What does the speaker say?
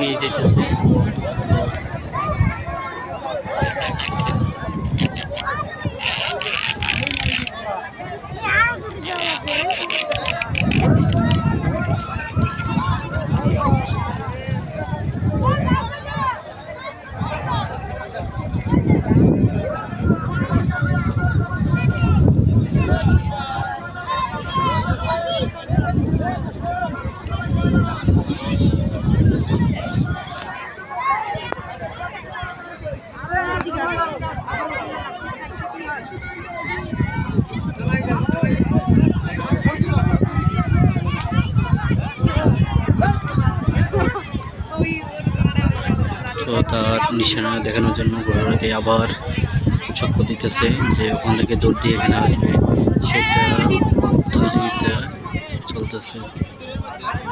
নিয়ে যেতেছে। তো তার নিশানা দেখানোর জন্য ঘোড়াকে আবার চক্র দিতেছে যে ওখান থেকে দৌড় দিয়ে এখানে আসবে। সেটা চলতেছে।